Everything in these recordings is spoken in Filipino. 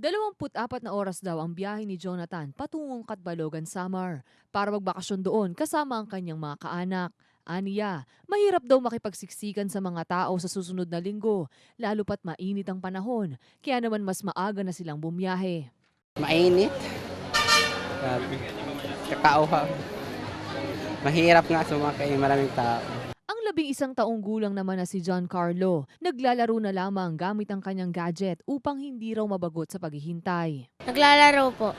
24 na oras daw ang biyahe ni Jonathan patungong Katbalogan, Samar para magbakasyon doon kasama ang kanyang mga kaanak. Aniya, mahirap daw makipagsiksikan sa mga tao sa susunod na linggo, lalo pat mainit ang panahon, kaya naman mas maaga na silang bumiyahe. Mainit. Grabe. Mahirap nga sumakay, maraming tao. Labing isang taong gulang naman na si John Carlo, naglalaro na lamang gamit ang kanyang gadget upang hindi raw mabagot sa paghihintay. Naglalaro po.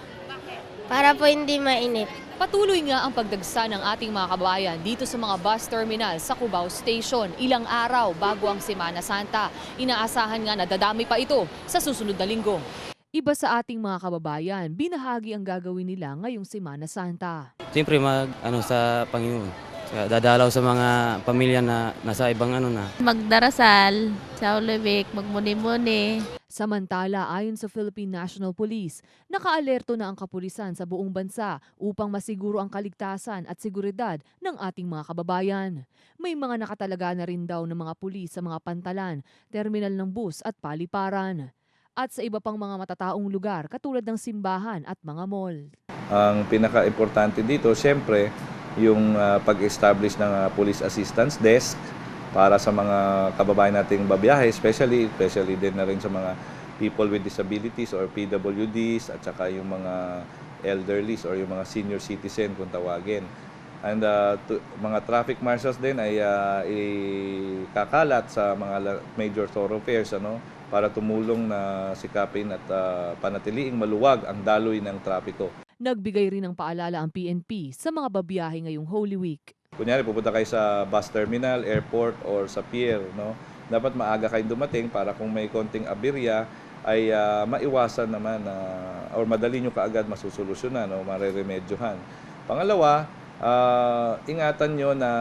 Para po hindi mainit. Patuloy nga ang pagdagsa ng ating mga kabayan dito sa mga bus terminal sa Cubao Station ilang araw bago ang Semana Santa. Inaasahan nga na dadami pa ito sa susunod na linggo. Iba sa ating mga kababayan, binahagi ang gagawin nila ngayong Semana Santa. Siyempre mag ano sa Panginoon. Dadalaw sa mga pamilya na nasa ibang ano na. magdarasal sa Olympic, magmuni-muni. Samantala, ayon sa Philippine National Police, nakaalerto na ang kapulisan sa buong bansa upang masiguro ang kaligtasan at seguridad ng ating mga kababayan. May mga nakatalaga na rin daw ng mga pulis sa mga pantalan, terminal ng bus at paliparan. At sa iba pang mga matataong lugar katulad ng simbahan at mga mall. Ang pinaka-importante dito, siyempre, yung ah, pag-establish ng ah, Police Assistance Desk para sa mga kababayan nating babiyahe, especially, especially din na rin sa mga people with disabilities or PWDs at saka yung mga elderlies or yung mga senior citizen kung tawagin. And ah, tu- mga traffic marshals din ay ah, ikakalat sa mga major thoroughfares ano para tumulong na sikapin at ah, panatiliing maluwag ang daloy ng trapiko. Nagbigay rin ng paalala ang PNP sa mga babiyahe ngayong Holy Week. Kunyari, pupunta kayo sa bus terminal, airport, or sa pier, no? Dapat maaga kayong dumating para kung may konting aberya, ay ah, maiwasan naman na or madali nyo kaagad masusolusyonan o mareremedyohan. Pangalawa, ah, ingatan nyo na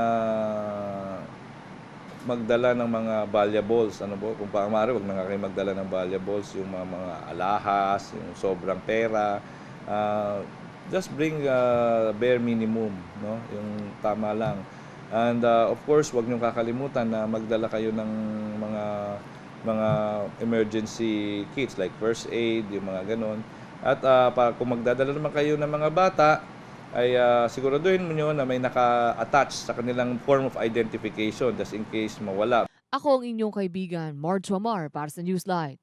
magdala ng mga valuables. Ano po? Kung paamari, wag na nga kayo magdala ng valuables, yung mga, mga alahas, yung sobrang pera. Ah, just bring uh, bare minimum, no? Yung tama lang. And uh, of course, wag niyo kakalimutan na magdala kayo ng mga mga emergency kits like first aid, yung mga ganon. At uh, pa, kung magdadala naman kayo ng mga bata, ay uh, siguraduhin mo nyo na may naka-attach sa kanilang form of identification just in case mawala. Ako ang inyong kaibigan, Marge Wamar para sa Newslight.